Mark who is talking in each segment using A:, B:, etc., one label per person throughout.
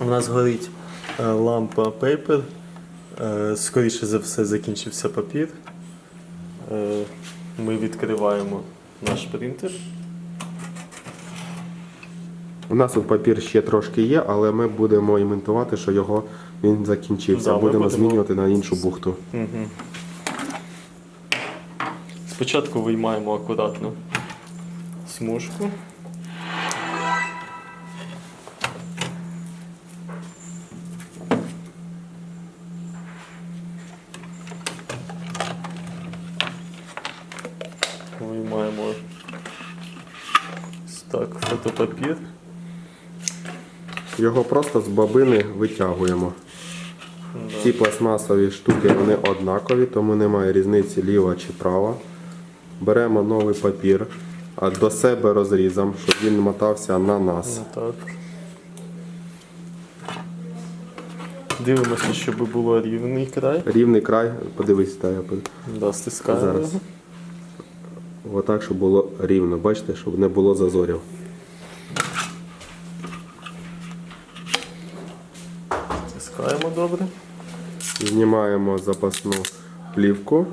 A: У нас горить е, лампа Paper. Е, Скоріше за все закінчився папір. Е, Ми відкриваємо наш принтер.
B: У нас тут папір ще трошки є, але ми будемо іментувати, що його він закінчився.
A: Да,
B: будемо
A: будемо-
B: змінювати на іншу бухту.
A: Спочатку виймаємо акуратно смужку. Ось так фотопапір.
B: Його просто з бобини витягуємо. Ці пластмасові штуки вони однакові, тому немає різниці ліва чи права. Беремо новий папір, а до себе розрізом, щоб він мотався на нас.
A: Ну, так. Дивимося, щоб було рівний край.
B: Рівний край, подивись, та я
A: Да, стискаємо.
B: Зараз. Отак, щоб було рівно. Бачите, щоб не було зазорів.
A: Стискаємо добре.
B: Знімаємо запасну плівку,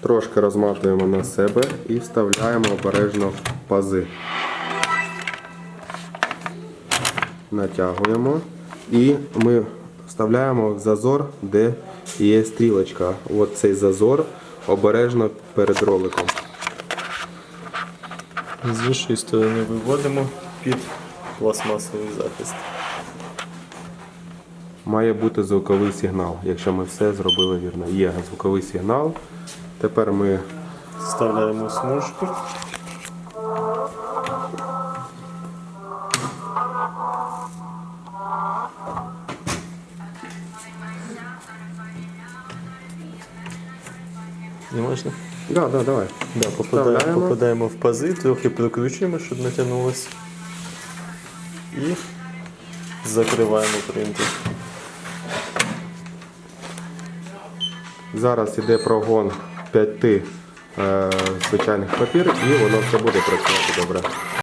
B: трошки розматуємо на себе і вставляємо обережно в пази. Натягуємо і ми вставляємо в зазор, де є стрілочка. От цей зазор обережно перед роликом.
A: З іншої сторони виводимо під пластмасовий захист.
B: Має бути звуковий сигнал, якщо ми все зробили вірно. Є звуковий сигнал. Тепер ми
A: Вставляємо смужку. Не можна?
B: да, да, давай.
A: Да, попадаємо, попадаємо в пази, трохи прокручуємо, щоб натягнулося. І закриваємо принтер.
B: Зараз йде прогон 5 е, звичайних папір і воно все буде працювати добре.